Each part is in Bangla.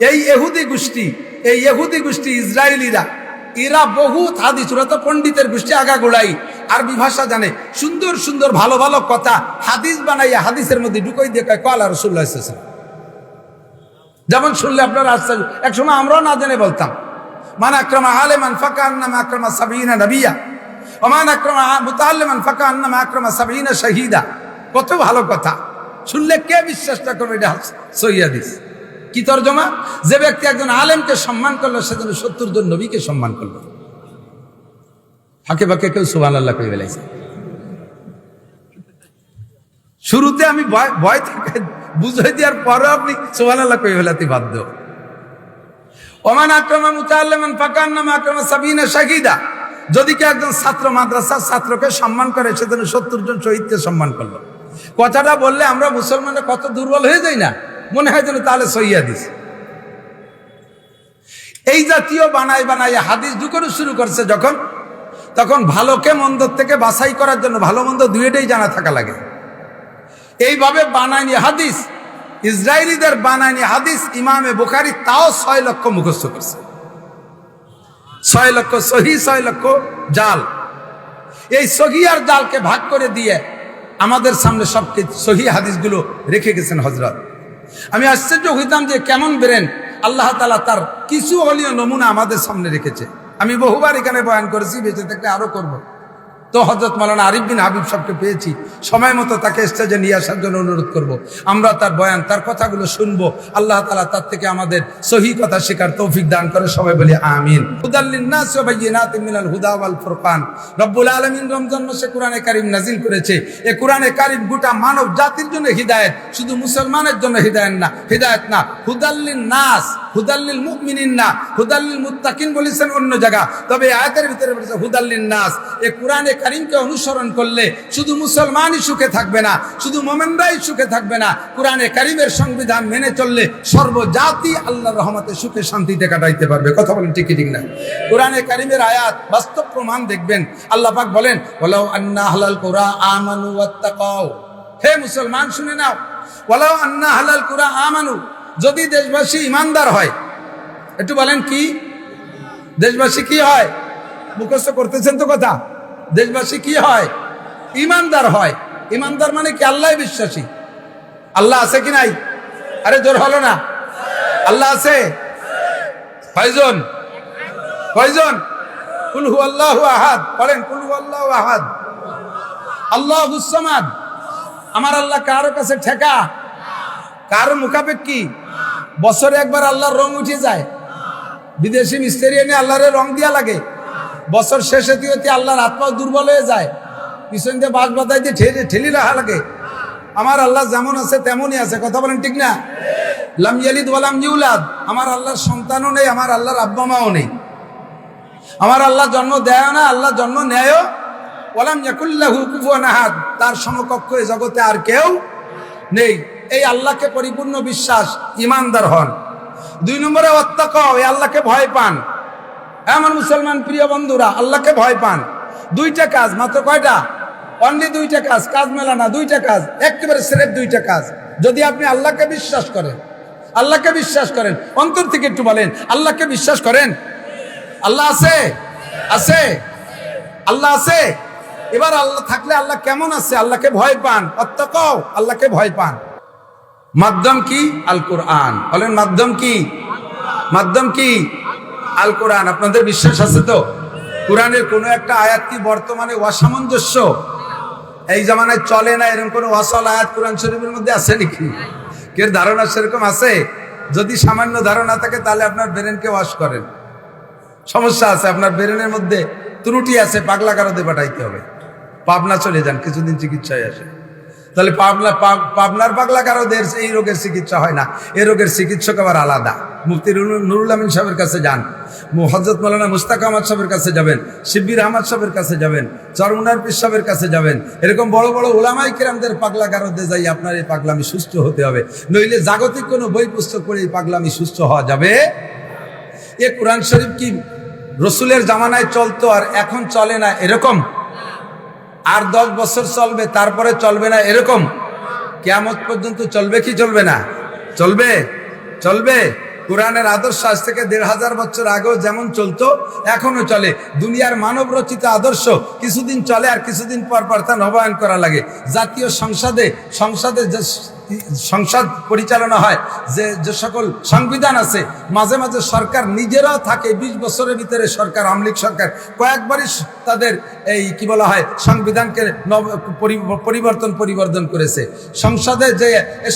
এই এহুদি গোষ্ঠী, এই এহুদি গোষ্ঠী ইসরায়েলিরা, এরা বহুত হাদিস, ওরা তো পণ্ডিতের গোষ্ঠী আগা গোড়াই আরবি ভাষা জানে। সুন্দর সুন্দর ভালো ভালো কথা হাদিস বানাইয়া হাদিসের মধ্যে ঢুকাই দিয়ে কয় কলা রসুল্লাহ ইসলাম। যেমন শুনলে আপনারা আশ্চর্য, একসময় আমরাও না জেনে বলতাম, মান আক্রমা আলেমান ফাঁকা আন্নামা আক্রমা সাবিনা নবিয়া ওমান আক্রমা মুতাল্লেমান ফাঁকা আন্নামা আক্রমা সাবিনা শাহিদা। কত ভালো কথা। শুনলে কে বিশ্বাসটা করবে? এটা সৈয়াদিস কি তর্জমা? যে ব্যক্তি একজন আলেমকে সম্মান করল সেজন্য সত্তর জন নবীকে সম্মান করল। ফাঁকে ফাঁকে কেউ সুবান আল্লাহ করে বেলাইছে শুরুতে আমি ভয় থেকে, বুঝাই দেওয়ার পরেও আপনি সোহান আল্লাহ কই ফেলাতে বাধ্য। ওমান আক্রমা মুতাল্লেমান ফাকান নামা আক্রমা সাবিনা শাহিদা। যদি কেউ একজন ছাত্র মাদ্রাসার ছাত্রকে সম্মান করে সেজন্য সত্তর জন শহীদকে সম্মান করল। কথাটা বললে আমরা মুসলমানরা কত দুর্বল হয়ে যাই না? মনে হয় যেন তাহলে সইয়া দিস এই জাতীয় বানাই বানাই হাদিস ঢুকানো শুরু করছে যখন, তখন ভালোকে মন্দর থেকে বাছাই করার জন্য ভালো মন্দ দুইটাই জানা থাকা লাগে। এইভাবে বানায়নি হাদিস, ইসরায়েলিদের বানায়নি হাদিস, ইমামে বুখারি তাও ছয় লক্ষ মুখস্থ করছে। ছয় লক্ষ সহি, ছয় লক্ষ জাল। এই সহি আর জালকে ভাগ করে দিয়ে আমাদের সামনে সব সহি হাদিসগুলো রেখে গেছেন হজরত আমি আশ্চর্য হইতাম যে কেমন বেরেন আল্লাহ তালা তার কিছু হলীয় নমুনা আমাদের সামনে রেখেছে। আমি বহুবার এখানে বয়ান করেছি, বেঁচে থাকলে আরও করব। তো হজরত মালানা আরিফ বিন হাবিব সবকে পেয়েছি। সময় মতো তাকে স্টেজে নিয়ে আসার জন্য অনুরোধ করব। আমরা তার বয়ান, তার কথাগুলো শুনব। আল্লাহ তালা তার থেকে আমাদের সহি কথা শেখার তৌফিক দান করে সবাই বলি আমিন। ফুরকান। রব্বুল আলমিন রমজান মাসে কোরআনে কারিম নাজিল করেছে। এ কোরআনে কারিম গোটা মানব জাতির জন্য হৃদায়ত, শুধু মুসলমানের জন্য হৃদায়ত না হৃদায়ত না হুদাল্লিন নাস হুদাল্লিল মুমিনিন না হুদাল্লিল মুত্তাকিন বলেছেন অন্য জায়গা। তবে আয়াতের ভিতরে বলেছে হুদাল্লিন নাস এ কোরআনে কারিমকে অনুসরণ করলে শুধু মুসলমানই সুখে থাকবে না, শুধু মোমেনরাই সুখে থাকবে না, কোরআনে কারিমের সংবিধান মেনে চললে সর্বজাতি আল্লাহ রহমতে সুখে শান্তিতে কাটাইতে পারবে। কথা বলেন ঠিকই ঠিক না? কোরআনে কারিমের আয়াত বাস্তব প্রমাণ দেখবেন। আল্লাহ পাক বলেন বলো আন্না হালাল কোরআ আমানু ওয়াত্তাকাও হে মুসলমান, শুনে নাও। বলো আন্না হালাল কোরআ আমানু। যদি দেশবাসী ইমানদার হয়, একটু বলেন কি? দেশবাসী কি হয়? মুখস্থ করতেছেন তো কথা? দেশবাসী কি হয়? ইমানদার হয়। ইমানদার মানে কি? আল্লাহ বিশ্বাসী। আল্লাহ আছে কি নাই? আরে জোর হলো না। আল্লাহ আছে? কয়জন? কয়জন? কুলহু আল্লাহ আহাদ। বলেন কুলহু আল্লাহ আহাদ। আল্লাহ হুসমাদ আমার আল্লাহ কারও কাছে ঠেকা? কারও মুখাপেক্ষি? বছরে একবার আল্লাহর রং উঠে যায়। বিদেশি মিস্ত্রি এনে আল্লাহরের রং দিয়া লাগে। বছর শেষে দিয়ে আল্লাহর আত্মা দুর্বল হয়ে যায়, পিছন দিয়ে বাস বাতাই দিয়ে ঠেলে ঠেলি রাখা লাগে আমার আল্লাহ যেমন আছে তেমনই আছে। কথা বলেন ঠিক না? লাম ইয়ালিদ ওয়ালাম ইউলাদ। আমার আল্লাহর সন্তানও নেই, আমার আল্লাহর আব্বা মাও নেই। আমার আল্লাহ জন্ম দেয় না, আল্লাহ জন্ম নেয়ও। ওয়ালাম ইয়াকুল্লাহু কুফুয়ান তার সমকক্ষ এই জগতে আর কেউ নেই। এই আল্লাহকে পরিপূর্ণ বিশ্বাস, ইমানদার হন। দুই নম্বরে অত্যাক এই আল্লাহকে ভয় পান। এমন মুসলমান প্রিয় বন্ধুরা, আল্লাহকে ভয় পান। দুইটা কাজ, মাত্র কয়টা? অনলি দুইটা কাজ কাজ মেলা না, দুইটা কাজ, একেবারে সেরেফ দুইটা কাজ। যদি আপনি আল্লাহকে বিশ্বাস করেন, আল্লাহকে বিশ্বাস করেন, অন্তর থেকে একটু বলেন, আল্লাহকে বিশ্বাস করেন? আল্লাহ আছে? আছে? আল্লাহ আছে? এবার আল্লাহ থাকলে আল্লাহ কেমন আছে? আল্লাহকে ভয় পান। অত্যাকও আল্লাহকে ভয় পান। মাধ্যম কি? আল কোরআন বলেন মাধ্যম কি? মাধ্যম কি? আল কোরআন, আপনাদের বিশ্বাস আছে তো? কোরআনের কোনো একটা আয়াত কি বর্তমানে অসামঞ্জস্য? এই জামানায় চলে না এরকম কোনো অসল আয়াত কোরআন শরীফের মধ্যে আছে নাকি? কে ধারণা সেরকম আছে? যদি সামান্য ধারণা থাকে, তাহলে আপনার ব্রেনকে ওয়াশ করেন। সমস্যা আছে, আপনার ব্রেনের মধ্যে ত্রুটি আছে পাগলা কারোতে পাঠাইতে হবে। পাবনা চলে যান, কিছুদিন চিকিৎসায় আসে তাহলে পাবনা পাবনার পাগলা কারোদের এই রোগের চিকিৎসা হয় না। এই রোগের চিকিৎসক আবার আলাদা। মুফতি নুরুল- আমিন সাহেবের কাছে যান। হজরত মৌলানা মুস্তাক আহমদ সাহেবের কাছে যাবেন। শিব্বির আহমদ সাহেবের কাছে যাবেন। চরমুনার পীর সাহেবের কাছে যাবেন। এরকম বড় বড় ওলামাই কিরামদের পাগলা কারোতে যাই আপনার এই পাগলামি সুস্থ হতে হবে। নইলে জাগতিক কোনো বই পুস্তক পড়ে এই পাগলামি সুস্থ হওয়া যাবে? এ কোরআন শরীফ কি রসুলের জামানায় চলতো আর এখন চলে না এরকম? আর দশ বছর চলবে, তারপরে চলবে না এরকম? কেয়ামত পর্যন্ত চলবে কি চলবে না? চলবে? চলবে? কোরআনের আদর্শ আজ থেকে দেড় হাজার বছর আগেও যেমন চলতো এখনও চলে। দুনিয়ার মানব রচিত আদর্শ কিছুদিন চলে আর কিছুদিন পর পর তা নবায়ন করা লাগে। জাতীয় সংসদে সংসদে সংসদ পরিচালনা হয়, যে যে সকল সংবিধান আছে, মাঝে মাঝে সরকার নিজেরাও থাকে, বিশ বছরের ভিতরে সরকার আমলিক সরকার, কয়েকবারই তাদের এই কি বলা হয়, সংবিধানকে পরিবর্তন পরিবর্তন করেছে। সংসদে যে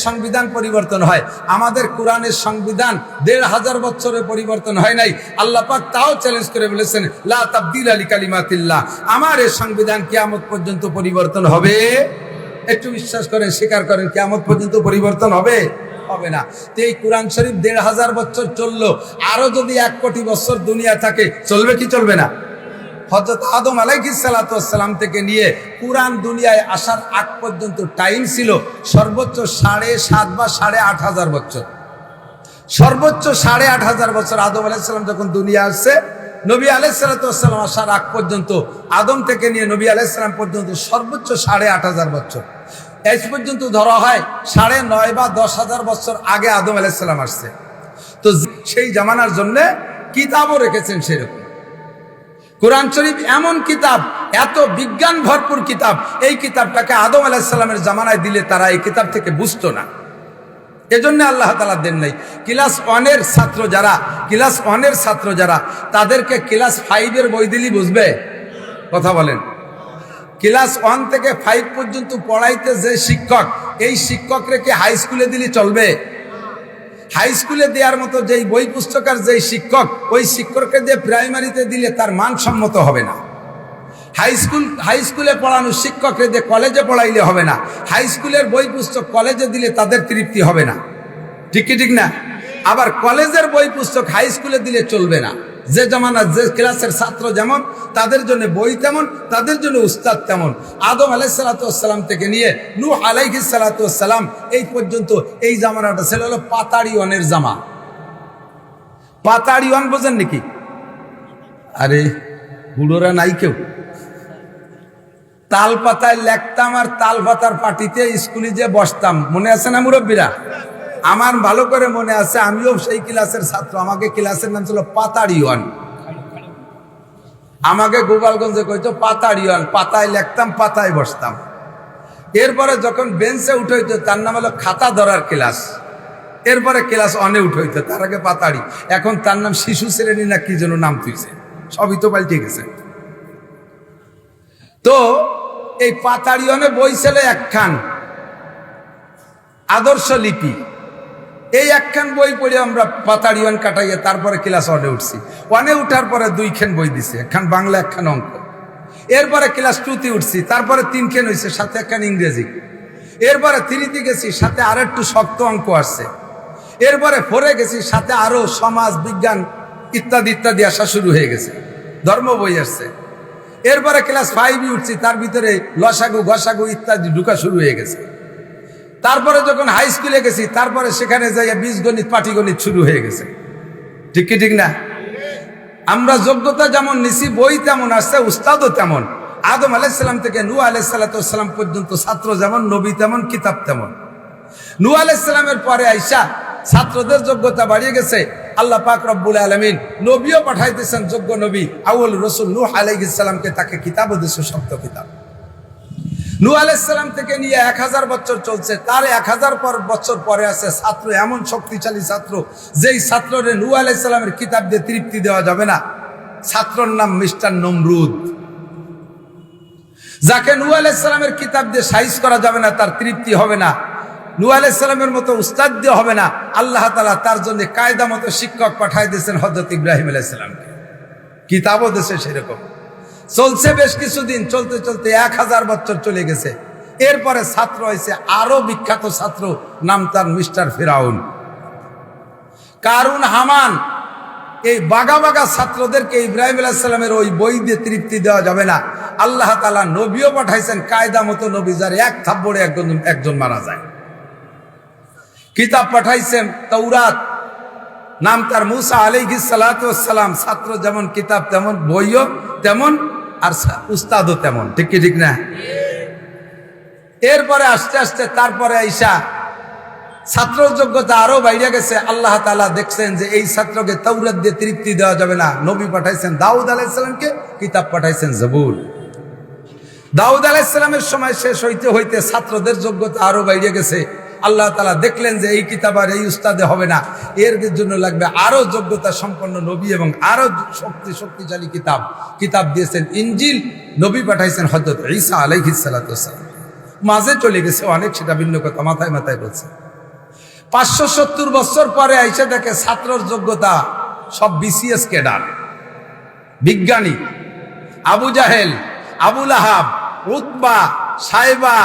সংবিধান পরিবর্তন হয়, আমাদের কোরআনের সংবিধান দেড় হাজার বছরে পরিবর্তন হয় নাই, আল্লাহ পাক তাও চ্যালেঞ্জ করে বলেছেন, লা তাবদিল আলী কালিমাতিল্লাহ। আমার এই সংবিধান কিয়ামত পর্যন্ত পরিবর্তন হবে। একটু বিশ্বাস করেন, স্বীকার করেন কেমন পর্যন্ত পরিবর্তন হবে? হবে না। তো এই কোরআন শরীফ দেড় হাজার বছর চলল, আরও যদি এক কোটি বছর দুনিয়া থাকে, চলবে কি চলবে না? হজরত আদম আলাইসালাম থেকে নিয়ে কোরআন দুনিয়ায় আসার আগ পর্যন্ত টাইম ছিল সর্বোচ্চ সাড়ে সাত বা সাড়ে আট হাজার বছর। সর্বোচ্চ সাড়ে আট হাজার বছর আদম আলাইসাল্লাম যখন দুনিয়া আসছে নবী আলাইসালাম আসার আগ পর্যন্ত, আদম থেকে নিয়ে নবী আলাইসালাম পর্যন্ত সর্বোচ্চ সাড়ে আট হাজার বছর। এজ পর্যন্ত ধরা হয় সাড়ে নয় বা দশ হাজার বছর আগে আদম আলাইসাল্লাম আসছে। তো সেই জামানার জন্য কিতাবও রেখেছেন সেরকম। কোরআন শরীফ এমন কিতাব, এত বিজ্ঞান ভরপুর কিতাব, এই কিতাবটাকে আদম আলাহিসাল্লামের জামানায় দিলে তারা এই কিতাব থেকে বুঝতো না। এজন্য আল্লাহ তালা দেন নাই। ক্লাস ওয়ানের ছাত্র যারা, ক্লাস ওয়ানের ছাত্র যারা, তাদেরকে ক্লাস ফাইভের বই দিলেই বুঝবে? কথা বলেন। ক্লাস ওয়ান থেকে ফাইভ পর্যন্ত পড়াইতে যে শিক্ষক, এই শিক্ষক রেখে হাই স্কুলে দিলে চলবে? হাই স্কুলে দেওয়ার মতো যেই বই পুস্তকের যেই শিক্ষক, ওই শিক্ষককে দিয়ে প্রাইমারিতে দিলে তার মানসম্মত হবে না। হাই স্কুল হাই স্কুলে পড়ানো শিক্ষককে যে কলেজে পড়াইলে হবে না হাই স্কুলের বই পুস্তক কলেজে দিলে তাদের তৃপ্তি হবে না। ঠিক কি ঠিক না? আবার কলেজের বই পুস্তক হাই স্কুলে দিলে চলবে না। যে জামানা যে ক্লাসের ছাত্র যেমন, তাদের জন্য বই তেমন, তাদের জন্য উস্তাদ তেমন। আদম আলাইসালাতাম থেকে নিয়ে নু আলাইহি সালাতাম এই পর্যন্ত এই জামানাটা ছিল হলো পাতাড়িওয়ানের জামা। পাতাড়িওয়ান বোঝেন নাকি আরে, বুড়োরা নাই কেউ। তাল পাতায় লেখতাম আর তাল পাতার পাটিতে স্কুলে যে বসতাম। মনে আছে না মুরব্বীরা? আমার ভালো করে মনে আছে, আমিও সেই ক্লাসের ছাত্র। আমাকে ক্লাসের নাম ছিল পাতাড়িওয়ান। আমাকে গোপালগঞ্জে কইতো পাতাড়িওয়ান, পাতায় লেখতাম, পাতায় বসতাম। এরপরে যখন বেঞ্চে উঠে তার নাম হলো খাতা ধরার ক্লাস। এরপরে ক্লাস অনে উঠে হইতো তার আগে পাতাড়ি। এখন তার নাম শিশু শ্রেণি না কি যেন নাম তুইছে সবই তো পাল্টে গেছে। তো এই পাতাড়িয়নে বই ছিল একখান। আদর্শ লিপি। এই একখান বই পড়ে আমরা পাতাড়িয়ন কাটাইয়ে তারপরে ক্লাস ওয়ানে উঠছি। ওয়ানে উঠার পরে দুইখান বই দিছে, একখান বাংলা, একখান অঙ্ক। এরপরে ক্লাস টুতে উঠছি, তারপরে তিনখান হয়েছে সাথে একখান ইংরেজি। এরপরে থ্রিতে গেছি, সাথে আর একটু শক্ত অঙ্ক আসছে। এরপরে ফোরে গেছি, সাথে আরও সমাজ, বিজ্ঞান ইত্যাদি ইত্যাদি আসা শুরু হয়ে গেছে। ধর্ম বই আসছে। এরপরে ক্লাস ফাইভই উঠছি, তার ভিতরে লসাগু ঘসাগু ইত্যাদি ঢুকা শুরু হয়ে গেছে। তারপরে যখন হাই স্কুলে গেছি, তারপরে সেখানে যাই বীজগণিত পাটিগণিত শুরু হয়ে গেছে। ঠিক কি ঠিক না? আমরা যোগ্যতা যেমন নিছি, বই তেমন আসছে উস্তাদও তেমন। আদম আলাইসাল্লাম থেকে নু আলাইসাল্লাম পর্যন্ত ছাত্র যেমন, নবী তেমন, কিতাব তেমন। নু আলাইসাল্লামের পরে আইসা ছাত্রদের যোগ্যতা বাড়িয়ে গেছে। আল্লাহ পাক রব্বুল আলমিন নবীও পাঠাইতেছেন, যোগ্য নবী। আউল রসুল নূহ আলাইসাল্লামকে তাকে কিতাবও দিচ্ছে সপ্ত কিতাব। নু আলাইসাল্লাম থেকে নিয়ে এক হাজার বছর চলছে। তার এক হাজার পর বছর পরে আছে ছাত্র, এমন শক্তিশালী ছাত্র, যেই ছাত্ররে নু আলাইসাল্লামের কিতাব দিয়ে তৃপ্তি দেওয়া যাবে না। ছাত্রর নাম মিস্টার নমরুদ। যাকে নু আলাইসাল্লামের কিতাব দিয়ে সাইজ করা যাবে না, তার তৃপ্তি হবে না। নু আলাইসাল্লামের মতো উস্তাদ দিয়ে হবে না। আল্লাহ তালা তার জন্য কায়দা মতো শিক্ষক পাঠাই দিয়েছেন হজরত ইব্রাহিম আলাইসাল্লামকে কিতাবও দেশে সেরকম। চলছে বেশ কিছুদিন, চলতে চলতে এক হাজার বছর চলে গেছে। এরপরে ছাত্র হয়েছে আরও বিখ্যাত ছাত্র, নাম তার মিস্টার ফিরাউন। কারুন হামান, এই বাগা বাগা ছাত্রদেরকে ইব্রাহিম আলাহিসাল্লামের ওই বই দিয়ে তৃপ্তি দেওয়া যাবে না। আল্লাহ তালা নবীও পাঠাইছেন, কায়দা মতো নবী যার এক থাপ্পড়ে একজন একজন মারা যায়। কিতাব পাঠাইছেন তৌরাত নাম তার মুসা আলিহি সালাতাম ছাত্র যেমন কিতাব তেমন বইও তেমন, আর উস্তাদও তেমন। ঠিক কি, ঠিক না? এরপরে আস্তে আস্তে তারপরে আইসা ছাত্র যোগ্যতা আরও বাইরে গেছে। আল্লাহ তালা দেখছেন যে এই ছাত্রকে তৌরাত দিয়ে তৃপ্তি দেওয়া যাবে না। নবী পাঠাইছেন দাউদ আলাইসালামকে কিতাব পাঠাইছেন জবুল দাউদ আলাইসালামের সময় শেষ হইতে হইতে ছাত্রদের যোগ্যতা আরও বাইরে গেছে। আল্লাহ তালা দেখলেন যে এই কিতাব আর এই উস্তাদে হবে না। এর জন্য লাগবে আরও যোগ্যতা সম্পন্ন নবী এবং আরও শক্তি শক্তিশালী কিতাব। কিতাব দিয়েছেন ইঞ্জিল নবী পাঠাইছেন হজরত ঈসা আলাইহিসালাম মাঝে চলে গেছে অনেক, সেটা ভিন্ন কথা, মাথায় মাথায় বলছে। পাঁচশো সত্তর বছর পরে আইসে দেখে ছাত্রর যোগ্যতা সব বিসিএস কেডার বিজ্ঞানী, আবু জাহেল আবুল আহাব উতবা সাহেবা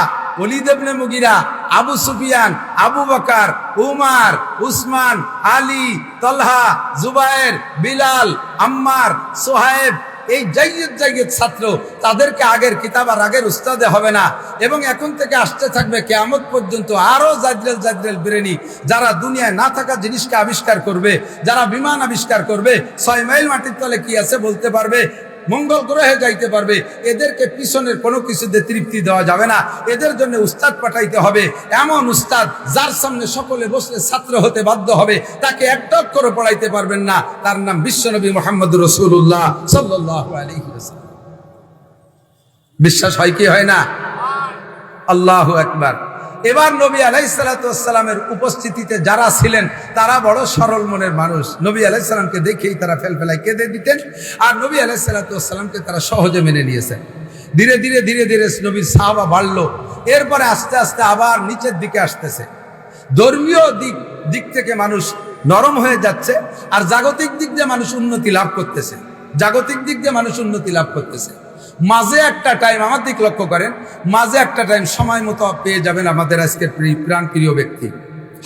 অলিদেবনে মুগিরা আবু সুফিয়ান, আবু বকার, উমার, উসমান, আলী, তলহা, জুবায়ের, বিলাল, আম্মার, সোহায়েব, এই জাইয়ের জাইয়ের ছাত্র, তাদেরকে আগের কিতাব আর আগের উস্তাদে হবে না। এবং এখন থেকে আসতে থাকবে কেয়ামত পর্যন্ত আরও জাজরেল জাজরেল বিরেনি যারা দুনিয়ায় না থাকা জিনিসকে আবিষ্কার করবে, যারা বিমান আবিষ্কার করবে, ছয় মাইল মাটির তলে কি আছে বলতে পারবে? মঙ্গল গ্রহে যাইতে পারবে। এদেরকে পিছনের কোনো কিছুতে তৃপ্তি দেওয়া যাবে না। এদের জন্য উস্তাদ পাঠাইতে হবে। এমন উস্তাদ যার সামনে সকলে বসলে ছাত্র হতে বাধ্য হবে। তাকে একটা অক্ষর পড়াইতে পারবেন না। তার নাম বিশ্বনবী মোহাম্মদ রসুল্লাহ সাল্লাহ বিশ্বাস হয় কি হয় না? আল্লাহ একবার এবার নবী আলাইসালামের উপস্থিতিতে যারা ছিলেন, তারা বড় সরল মনের মানুষ। নবী আলাইসালামকে দেখেই তারা ফেলফেলায় কেঁদে দিতেন আর নবী আলাইসালাতামকে তারা সহজে মেনে নিয়েছেন। ধীরে ধীরে ধীরে ধীরে নবীর সাহাবা বাড়লো। এরপরে আস্তে আস্তে আবার নিচের দিকে আসতেছে। ধর্মীয় দিক দিক থেকে মানুষ নরম হয়ে যাচ্ছে আর জাগতিক দিক দিয়ে মানুষ উন্নতি লাভ করতেছে। জাগতিক দিক দিয়ে মানুষ উন্নতি লাভ করতেছে। মাঝে একটা টাইম আমার দিক লক্ষ্য করেন, মাঝে একটা টাইম সময় মতো পেয়ে যাবেন আমাদের আজকের প্রিয় প্রাণ প্রিয় ব্যক্তি।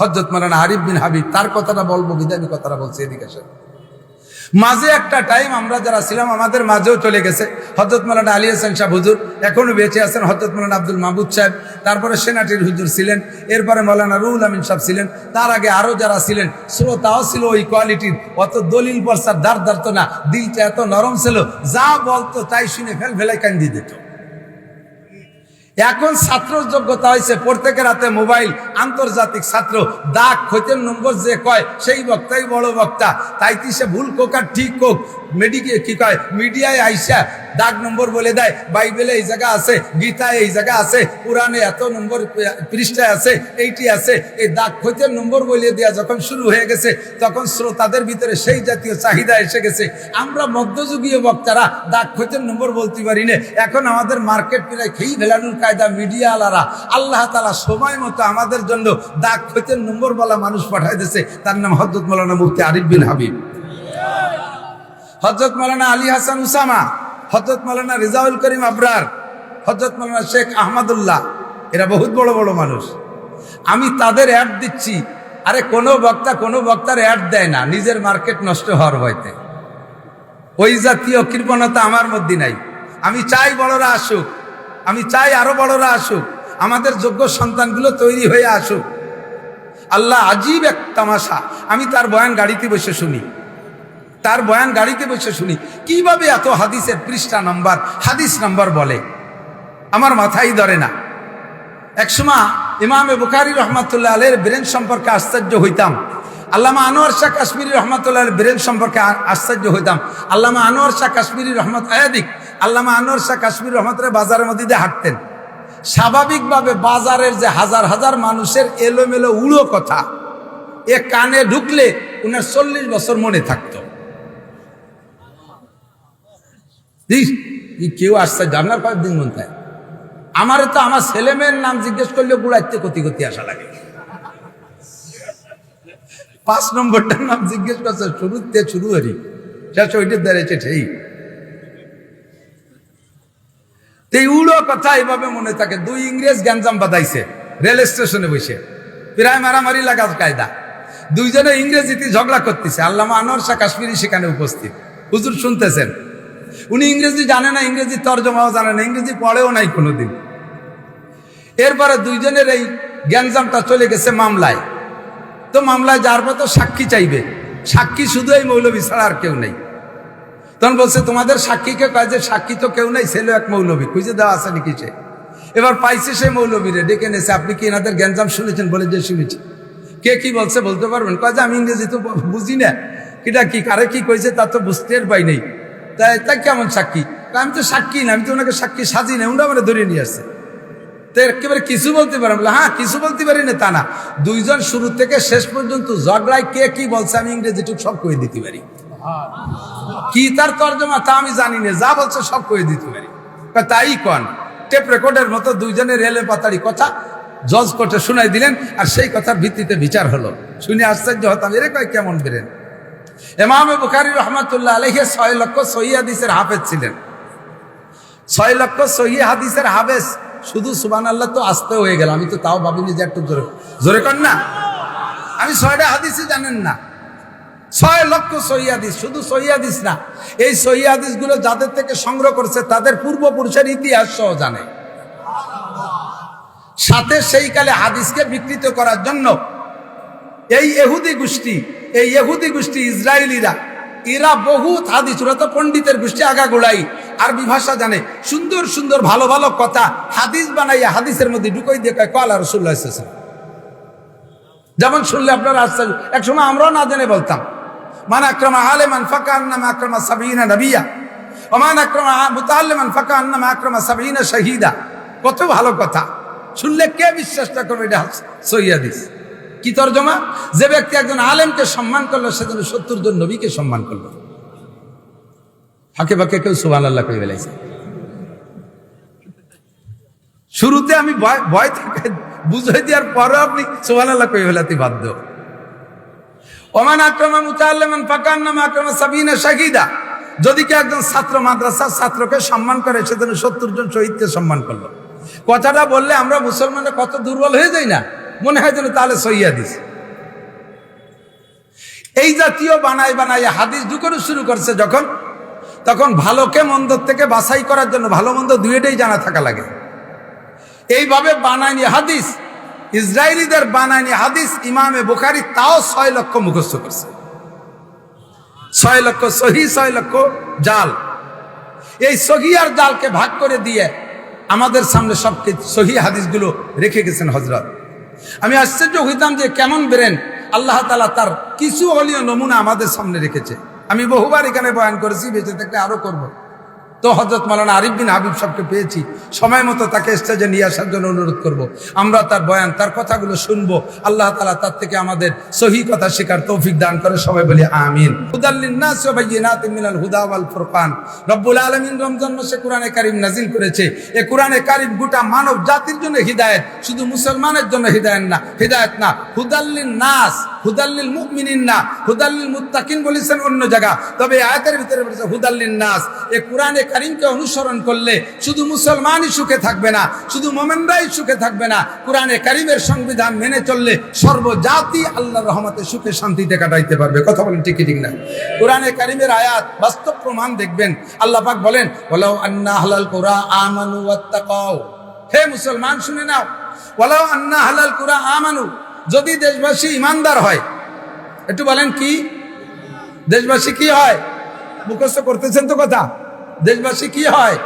হজরত মারানা আরিফ বিন হাবিব, তার কথাটা বলব, বিদায় কথাটা বলছি এদিকে মাঝে একটা টাইম আমরা যারা ছিলাম, আমাদের মাঝেও চলে গেছে। হজরত মালানা আলী হাসান সাহেব হুজুর এখনও বেঁচে আছেন। হজরত মালানা আব্দুল মাহবুদ সাহেব, তারপরে সেনাটির হুজুর ছিলেন। এরপরে মৌলানা রুহুল আমিন সাহেব ছিলেন। তার আগে আরও যারা ছিলেন, শ্রোতাও ছিল ওই কোয়ালিটির অত দলিল বর্ষার দাঁড় দাঁড়তো না, দিলটা এত নরম ছিল, যা বলতো তাই শুনে ফেল ফেলাই কান্দি দিত। এখন ছাত্র যোগ্যতা হয়েছে প্রত্যেকের হাতে মোবাইল, আন্তর্জাতিক ছাত্র। দাগ, খৈতের নম্বর যে কয়, সেই বক্তাই বড় বক্তা। তাই সে ভুল কোকার ঠিক কোক। মেডিকে কি কয়? মিডিয়ায় আইসা দাগ নম্বর বলে দেয়, বাইবেলে এই জায়গা আছে, গীতায় এই জায়গা আছে পুরাণে এত নম্বর পৃষ্ঠায় আছে, এইটি আছে। এই দাগ খৈতের নম্বর বলে দেওয়া যখন শুরু হয়ে গেছে, তখন শ্রোতাদের ভিতরে সেই জাতীয় চাহিদা এসে গেছে। আমরা মধ্যযুগীয় বক্তারা দাগ খৈতের নম্বর বলতে পারি না। এখন আমাদের মার্কেট প্রায় খেই ভেলানোর কায়দা মিডিয়া আলারা আল্লাহ তালা সময় মতো আমাদের জন্য দাগ খৈতের নম্বর বলা মানুষ পাঠাই দিয়েছে। তার নাম হজরত মৌলানা মুফতি আরিফ বিন হাবিব। হজরত মৌলানা আলী হাসান উসামা। হজরত মৌলানা রিজাউল করিম আবরার, হজরত মৌলানা শেখ আহমদুল্লাহ, এরা বহুত বড় বড় মানুষ। আমি তাদের অ্যাড দিচ্ছি। আরে কোনো বক্তা কোনো বক্তার অ্যাড দেয় না, নিজের মার্কেট নষ্ট হওয়ার ভয়তে। ওই জাতীয় কৃপণতা আমার মধ্যে নাই। আমি চাই বড়রা আসুক, আমি চাই আরও বড়রা আসুক, আমাদের যোগ্য সন্তানগুলো তৈরি হয়ে আসুক। আল্লাহ আজীব এক তামাশা। আমি তার বয়ান গাড়িতে বসে শুনি। তার বয়ান গাড়িতে বসে শুনি। কীভাবে এত হাদিসের পৃষ্ঠা নাম্বার, হাদিস নাম্বার বলে? আমার মাথায় ধরে না। একসময় ইমামে বুখারি রহমতুল্লাহ আলের ব্রেন সম্পর্কে আশ্চর্য হইতাম। আল্লামা আনোয়ার শাহ কাশ্মীরি রহমতুল্লাহ ব্রেন সম্পর্কে আশ্চর্য হইতাম। আল্লামা আনোয়ার শাহ কাশ্মীরি রহমত আয়াদিক আল্লামা আনোয়ার শাহ কাশ্মীর রহমতুল্লাহ বাজারের মধ্যে দিয়ে হাঁটতেন। স্বাভাবিকভাবে বাজারের যে হাজার হাজার মানুষের এলোমেলো উড়ো কথা, এ কানে ঢুকলে উনার চল্লিশ বছর মনে থাকতো। কেউ আসছে জানার কয়েকদিন মন থাকে আমারে তো আমার ছেলে মেয়ের নাম জিজ্ঞেস করলে গুড়াইতে কতি কতি আসা লাগে। পাঁচ নম্বরটার নাম জিজ্ঞেস করছে, শুরুতে শুরু হরি, শেষ ওইটার দাঁড়িয়েছে ঠিক তো উড়ো কথা এইভাবে মনে থাকে, দুই ইংরেজ গ্যাঞ্জাম বাদাইছে রেল স্টেশনে বসে। প্রায় মারামারি লাগার কায়দা। দুইজনে ইংরেজিতে ঝগড়া করতেছে, আল্লামা আনোয়ার শাহ কাশ্মীরি সেখানে উপস্থিত। হুজুর শুনতেছেন উনি ইংরেজি জানে না, ইংরেজি তর্জমাও জানে না, ইংরেজি পড়েও নাই কোনোদিন। এরপরে দুইজনের এই গ্যাঞ্জামটা চলে গেছে মামলায়। তো মামলায় যার পর তো সাক্ষী চাইবে, সাক্ষী শুধু এই মৌলবী ছাড়া আর কেউ নেই। তখন বলছে, তোমাদের সাক্ষীকে কয় যে সাক্ষী তো কেউ নেই, ছেলে এক মৌলবী খুঁজে দেওয়া আছে নাকি সে? এবার পাইছে সে মৌলবীরে ডেকে নেছে আপনি কি এনাদের গ্যাঞ্জাম শুনেছেন বলে যে শুনেছি? কে কি বলছে বলতে পারবেন? কয় যে, আমি ইংরেজি তো বুঝি না। কিটা কি, কারে কি কইছে তা তো বুঝতে পাই নেই। তাই তা কেমন সাক্ষী? আমি তো সাক্ষী না, আমি তো ওনাকে সাক্ষী সাজি না উনি আমার ধরে নিয়ে আসছে। তো একেবারে কিছু বলতে পারেন হ্যাঁ কিছু বলতে পারি না তা না। দুইজন শুরু থেকে শেষ পর্যন্ত ঝগড়ায় কে কি বলছে আমি ইংরেজি টুক সব কয়ে দিতে পারি। কি তার তর্জমা তা আমি জানি না, যা বলছে সব কয়ে দিতে পারি। তাই কন, টেপ রেকর্ডের মতো দুইজনের রেলে পাতারি কথা জজ কোর্টে শুনাই দিলেন, আর সেই কথার ভিত্তিতে বিচার হলো। শুনে আশ্চর্য হতাম, এরে কয় কেমন বেরেন। এমামে বুখারি রহমতুল্লাহ আলহে ছয় লক্ষ সহি হাদিসের হাফেজ ছিলেন। ছয় লক্ষ সহি হাদিসের হাফেজ, শুধু সুবান আল্লাহ তো আসতে হয়ে গেল। আমি তো তাও ভাবিনি যে একটু জোরে জোরে কর না। আমি ছয়টা হাদিসই জানেন না। ছয় লক্ষ সহিদিস শুধু সহিদিস না, এই সহিদিসগুলো যাদের থেকে সংগ্রহ করছে, তাদের পূর্বপুরুষের ইতিহাস সহ জানে। সাথে সেই কালে হাদিসকে বিকৃত করার জন্য এই এহুদি গোষ্ঠী এই এহুদি গোষ্ঠী ইসরায়েলিরা, এরা বহুত হাদিস ওরা তো পণ্ডিতের গোষ্ঠী আগা গোড়াই, আরবি ভাষা জানে। সুন্দর সুন্দর, ভালো ভালো কথা হাদিস বানাইয়া হাদিসের মধ্যে ঢুকাই দিয়ে কয় কলা রসুল্লাহ এসেছে যেমন শুনলে আপনারা আশ্চর্য একসময় আমরাও না জেনে বলতাম, মান আক্রমা আলেমান ফাঁকা আন্নামা আক্রমা সাবিনা নবিয়া ওমান আক্রমা মুতাল্লেমান ফাঁকা আন্নামা আক্রমা সাবিনা শাহিদা। কত ভালো কথা। শুনলে কে বিশ্বাসটা করবে এটা? সৈয়াদিস কি তর্জমা? যে ব্যক্তি একজন আলেমকে সম্মান করল সেজন্য সত্তর জন নবীকে সম্মান করল। ফাঁকে ফাঁকে কেউ সুবান আল্লাহ করে বেলাইছে শুরুতে আমি ভয় থেকে, বুঝাই দেওয়ার পরও আপনি সুবান আল্লাহ করে ফেলাতে বাধ্য। ওমান আক্রমা মুতাল্লেমান ফাঁকান নামা আক্রমা সাবিনা শাহিদা যদি কেউ একজন ছাত্র, মাদ্রাসার ছাত্রকে সম্মান করে সেজন্য সত্তর জন শহীদকে সম্মান করল। কথাটা বললে আমরা মুসলমানরা কত দুর্বল হয়ে যাই না? মনে হয় যেন তাহলে সইয়া দিস এই জাতীয় বানাই বানাই হাদিস ঢুকানো শুরু করছে যখন, তখন ভালোকে মন্দ থেকে বাছাই করার জন্য ভালো মন্দ দুইটাই জানা থাকা লাগে। এইভাবে বানায়নি হাদিস, ইসরায়েলিদের বানায়নি হাদিস ইমামে বুখারি তাও ছয় লক্ষ মুখস্থ করছে। ছয় লক্ষ সহি, ছয় লক্ষ জাল। এই সহি আর জালকে ভাগ করে দিয়ে আমাদের সামনে সব সহি হাদিসগুলো রেখে গেছেন হজরত আমি আশ্চর্য হইতাম যে কেমন বেরেন আল্লাহ তালা তার কিছু হলীয় নমুনা আমাদের সামনে রেখেছে আমি বহুবার এখানে বয়ান করেছি, বেঁচে থাকলে আরও করব। তো হজরত মালানা আরিফ বিন হাবিব সবকে পেয়েছি। সময় মতো তাকে স্টেজে নিয়ে আসার জন্য অনুরোধ করব। আমরা তার বয়ান, তার কথাগুলো শুনব। আল্লাহ তালা তার থেকে আমাদের সহি কথা শেখার তৌফিক দান করে সবাই বলি আমিন। হুদা ওয়াল ফুরকান। রব্বুল আলমিন রমজান মাসে কোরআনে কারিম নাজিল করেছে। এ কোরআনে কারিম গোটা মানব জাতির জন্য হৃদায়ত। শুধু মুসলমানের জন্য হৃদায়ত না হৃদায়ত না হুদাল্লিন নাস হুদাল্লিল মুমিনিন না হুদাল্লিল মুত্তাকিন বলেছেন অন্য জায়গা। তবে আয়াতের ভিতরে বলেছে হুদাল্লিন নাস এ কোরআনে কারিমকে অনুসরণ করলে শুধু মুসলমানই সুখে থাকবে না, শুধু মোমেনরাই সুখে থাকবে না, কোরআনে কারিমের সংবিধান মেনে চললে সর্বজাতি আল্লাহ রহমতে সুখে শান্তিতে কাটাইতে পারবে। কথা বলেন ঠিক ঠিক না? কোরআনে কারিমের আয়াত বাস্তব প্রমাণ দেখবেন। আল্লাহ পাক বলেন বলো আন্না হালাল কোরআ আমানু ওয়াত্তাকাও হে মুসলমান, শুনে নাও। বলো আন্না হালাল কোরআ আমানু। যদি দেশবাসী ইমানদার হয়, একটু বলেন কি? দেশবাসী কি হয়? মুখস্থ করতেছেন তো কথা? দেশবাসী কি হয়?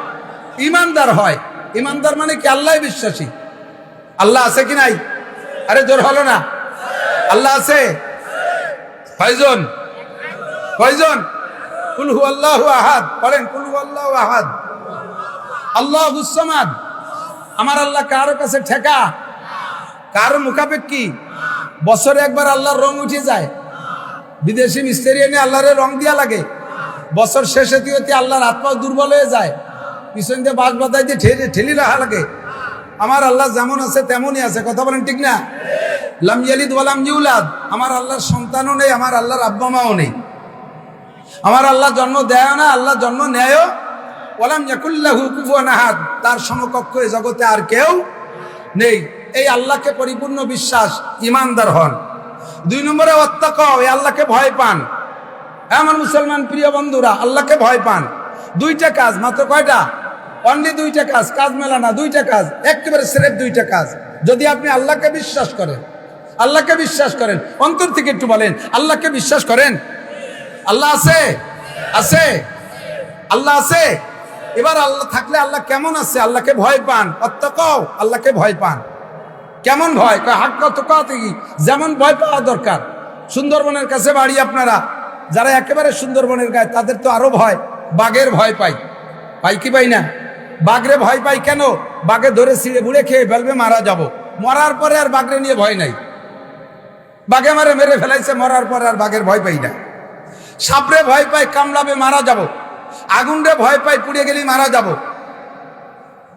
ইমানদার হয়। ইমানদার মানে কি? আল্লাহ বিশ্বাসী। আল্লাহ আছে কি নাই? আরে জোর হলো না। আল্লাহ আছে? কয়জন? কয়জন? কুলহু আল্লাহ আহাদ। বলেন কুলহু আল্লাহ আহাদ। আল্লাহ হুসমাদ আমার আল্লাহ কারও কাছে ঠেকা? কারও মুখাপেক্ষি? বছরে একবার আল্লাহর রং উঠে যায়। বিদেশি মিস্ত্রি এনে আল্লাহরের রং দিয়া লাগে। বছর শেষে হতে আল্লাহর আত্মা দুর্বল হয়ে যায়? পিছন দিয়ে বাস বাদাই দিয়ে ঠেলে ঠেলি রাখা লাগে আমার আল্লাহ যেমন আছে, তেমনই আছে। কথা বলেন ঠিক না? লাম ইয়ালিদ ওয়ালাম ইউলাদ। আমার আল্লাহর সন্তানও নেই, আমার আল্লাহর আব্বা মাও নেই। আমার আল্লাহ জন্ম দেয় না, আল্লাহ জন্ম নেয় ওয়ালাম ইয়াকুল্লাহু কুফুয়ান তার সমকক্ষ এই জগতে আর কেউ নেই। এই আল্লাহকে পরিপূর্ণ বিশ্বাস, ইমানদার হন। দুই নম্বরে অত্যাক এই আল্লাহকে ভয় পান। আমার মুসলমান প্রিয় বন্ধুরা, আল্লাহকে ভয় পান। দুইটা কাজ, মাত্র কয়টা? অনলি দুইটা কাজ কাজ মেলা না, দুইটা কাজ, একেবারে সেরেফ দুইটা কাজ। যদি আপনি আল্লাহকে বিশ্বাস করেন, আল্লাহকে বিশ্বাস করেন, অন্তর থেকে একটু বলেন, আল্লাহকে বিশ্বাস করেন? আল্লাহ আছে? আছে? আল্লাহ আছে? এবার আল্লাহ থাকলে আল্লাহ কেমন আছে? আল্লাহকে ভয় পান অত্যাক আল্লাহকে ভয় পান। কেমন ভয়? কয় হাক কত কাতে কি যেমন ভয় পাওয়া দরকার। সুন্দরবনের কাছে বাড়ি আপনারা যারা একেবারে সুন্দরবনের গায়ে, তাদের তো আরও ভয়, বাঘের ভয় পাই। পাই কি পাই না? বাঘরে ভয় পাই কেন? বাঘে ধরে ছিঁড়ে বুড়ে খেয়ে ফেলবে, মারা যাব। মরার পরে আর বাঘরে নিয়ে ভয় নাই। বাঘে মারে মেরে ফেলাইছে, মরার পরে আর বাঘের ভয় পাই না। সাপরে ভয় পাই কামলাবে মারা যাব। আগুনরে ভয় পাই, পুড়ে গেলে, মারা যাব।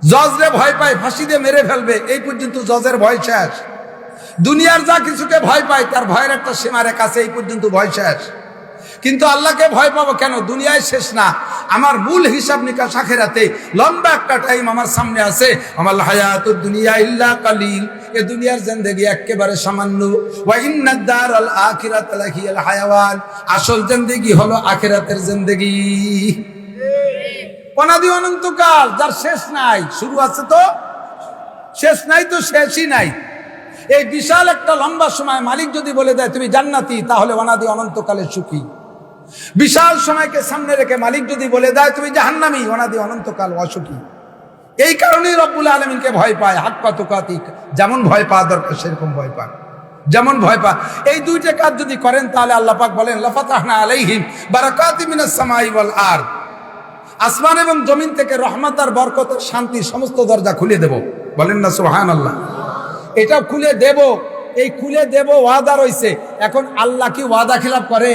জজরে ভয় পায় ফাঁসি দিয়ে মেরে ফেলবে, এই পর্যন্ত জজের ভয় শেষ। দুনিয়ার যা কিছুকে ভয় পায়, তার ভয়ের একটা সীমারে কাছে এই পর্যন্ত ভয় শেষ। কিন্তু আল্লাহকে ভয় পাবো কেন? দুনিয়ায় শেষ না। আমার মূল হিসাব নিকাশ আখেরাতে লম্বা একটা টাইম আমার সামনে আছে। আমার হায়াত দুনিয়া ইল্লা কালিল। এ দুনিয়ার জিন্দেগি একেবারে সামান্য। হায়াওয়ান। আসল জিন্দেগি হলো আখিরাতের জিন্দেগি। অনাদি অনন্তকাল, যার শেষ নাই, শুরু আছে তো? শেষ নাই তো শেষই নাই। এই বিশাল একটা লম্বা সময় মালিক যদি বলে দেয়, তুমি জান্নাতি, তাহলে অনাদি অনন্তকালের সুখী। বিশাল সময়কে সামনে রেখে মালিক যদি বলে দেয়, তুমি জাহান্নামি, অনাদি অনন্তকাল অসুখী। এই কারণেই রব্বুল আলমিনকে ভয় পায়। হাত পাতুকাতিক যেমন ভয় পাওয়া দরকার, সেরকম ভয় পান। যেমন ভয় পা এই দুইটা কাজ যদি করেন, তাহলে আল্লাহ পাক বলেন, লাফাতাহনা আলাইহিম সামাই ওয়াল আরদ। আসমান এবং জমিন থেকে রহমত আর বরকত আর শান্তির সমস্ত দরজা খুলে দেব। বলেন না সুহান আল্লাহ এটা খুলে দেব। এই খুলে দেব, ওয়াদা রইছে। এখন আল্লাহ কি ওয়াদা খিলাফ করে?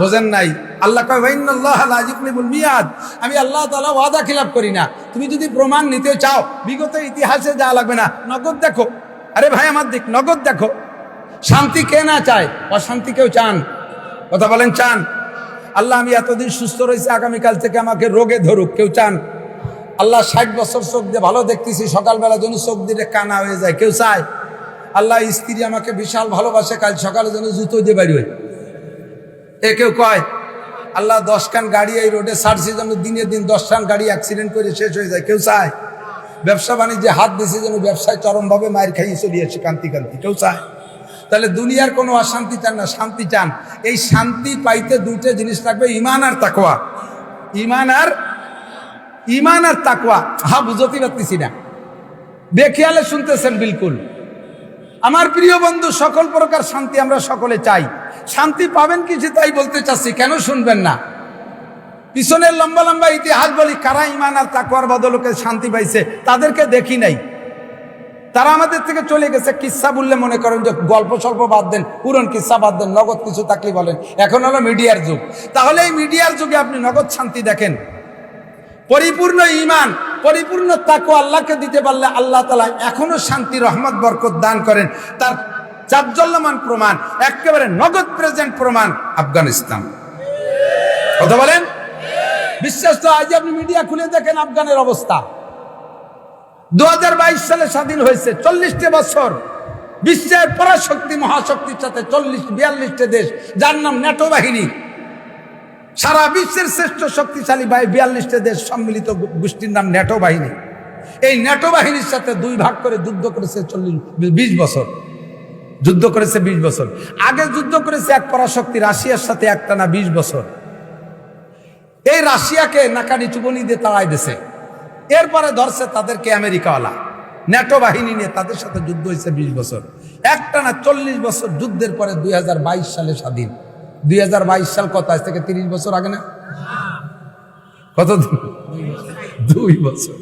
বোঝেন নাই। আল্লাহ কয় ওয়াইনাল্লাহ লা ইউখলিফুল মিয়াদ। আমি আল্লাহ তাআলা ওয়াদা খিলাফ করি না। তুমি যদি প্রমাণ নিতে চাও, বিগত ইতিহাসে যা লাগবে না, নগদ দেখো। আরে ভাই, আমার দিক, নগদ দেখো। শান্তি কে না চায়? অশান্তি কেউ চান? কথা বলেন, চান? আল্লাহ, আমি এতদিন সুস্থ রয়েছি, আগামীকাল থেকে আমাকে রোগে ধরুক, কেউ চান? আল্লাহ, ষাট বছর চোখ দিয়ে ভালো দেখতেছি, সকালবেলা যেন চোখ দিলে কানা হয়ে যায়, কেউ চায়? আল্লাহ, স্ত্রী আমাকে বিশাল ভালোবাসে, কাল সকালে যেন জুতো দিয়ে বাড়ি হয়। এ কেউ কয়, আল্লাহ দশ খান গাড়ি এই রোডে ছাড়ছি যেন দিনে দিন দশ খান গাড়ি অ্যাক্সিডেন্ট করে শেষ হয়ে যায়। কেউ চায়? ব্যবসা বাণিজ্যে হাত দিয়েছে যেন ব্যবসায় চরমভাবে মায়ের খাইয়ে চলিয়ে আসে কান্তি কান্তি কেউ চায়? তাহলে দুনিয়ার কোনো অশান্তি চান না, শান্তি চান। এই শান্তি পাইতে দুইটা জিনিস লাগবে, ইমান আর তাকোয়া ইমান আর ইমান আর তাকোয়া হা বুঝতে পারতেছি না। বেখেয়ালে শুনতেছেন বিলকুল। আমার প্রিয় বন্ধু, সকল প্রকার শান্তি আমরা সকলে চাই। শান্তি পাবেন কিছু তাই বলতে চাচ্ছি, কেন শুনবেন না? পিছনের লম্বা লম্বা ইতিহাস বলি, কারা ইমান আর তাকওয়ার বদলকে শান্তি পাইছে, তাদেরকে দেখি নাই। তারা আমাদের থেকে চলে গেছে, কিসা বললে মনে করেন যে গল্প স্বল্প বাদ দেন, পুরন কিসা বাদ দেন, নগদ কিছু থাকলে বলেন। এখন হলো মিডিয়ার যুগ। তাহলে এই মিডিয়ার যুগে আপনি নগদ শান্তি দেখেন। পরিপূর্ণ ইমান পরিপূর্ণ তাকু আল্লাহকে দিতে পারলে আল্লাহ তালা এখনও শান্তি, রহমত, বরকত দান করেন। তার চাপজল্যমান প্রমাণ, একেবারে নগদ প্রেজেন্ট প্রমাণ আফগানিস্তান। কথা বলেন? বিশ্বাস তো আজ আপনি মিডিয়া খুলে দেখেন আফগানের অবস্থা। দুহাজার বাইশ সালে স্বাধীন হয়েছে, চল্লিশটি বছর। বিশ্বের পরাশক্তি, মহাশক্তির সাথে চল্লিশ, বিয়াল্লিশটি দেশ, যার নাম ন্যাটো বাহিনী। সারা বিশ্বের শ্রেষ্ঠ শক্তিশালী বাই বিয়াল্লিশটা দেশ সম্মিলিত গোষ্ঠীর নাম ন্যাটো বাহিনী। এই ন্যাটো বাহিনীর সাথে দুই ভাগ করে যুদ্ধ করেছে চল্লিশ, বিশ বছর। যুদ্ধ করেছে বিশ বছর। আগে যুদ্ধ করেছে এক পরাশক্তি রাশিয়ার সাথে একটা না বিশ বছর। এই রাশিয়াকে নাকানি চুবনি দিয়ে তাড়াই দিছে। এরপরে ধরছে তাদেরকে আমেরিকাওয়ালা। ন্যাটো বাহিনী নিয়ে তাদের সাথে যুদ্ধ হয়েছে বিশ বছর। একটা না চল্লিশ বছর যুদ্ধের পরে দুই হাজার বাইশ সালে স্বাধীন। দুই হাজার বাইশ সাল কত? আজ থেকে তিরিশ বছর আগে না? কত দুই বছর।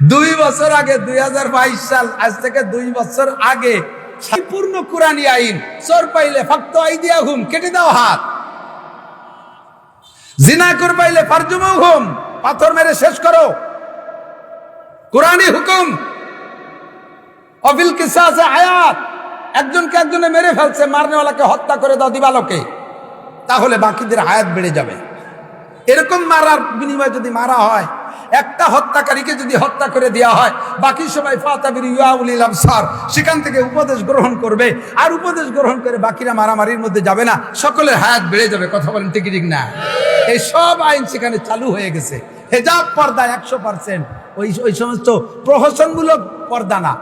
দুই বছর আগে, দুই হাজার বাইশ সাল, আজ থেকে দুই বছর আগে, পূর্ণ কোরআনী আইন, চোর পাইলে ফাক্ত আইদিয়া হুম, কেটে দাও হাত। জিনা কর পাইলে ফারজুমা হুম, পাথর মেরে শেষ করো। কোরআনী হুকুম অবিল কিসা আছে আয়াত, একজনকে একজনে মেরে ফেলছে, মারনেওয়ালাকে হত্যা করে দাও দিবালোকে, তাহলে বাকিদের হায়াত বেড়ে যাবে। এরকম মারার বিনিময়ে যদি মারা হয় একটা হত্যাকারীকে যদি হত্যা করে দেওয়া হয়, বাকি সবাই ফাতাবির ইয়াউলিল আবসার, সেখান থেকে উপদেশ গ্রহণ করবে। আর উপদেশ গ্রহণ করে বাকিরা মারামারির মধ্যে যাবে না, সকলের হায়াত বেড়ে যাবে, কথা বলেন ঠিক ঠিক না? এই সব আইন সেখানে চালু হয়ে গেছে। হেজাব পর্দা একশো পার্সেন্ট ওই ওই সমস্ত প্রহসনমূলক পর্দা না।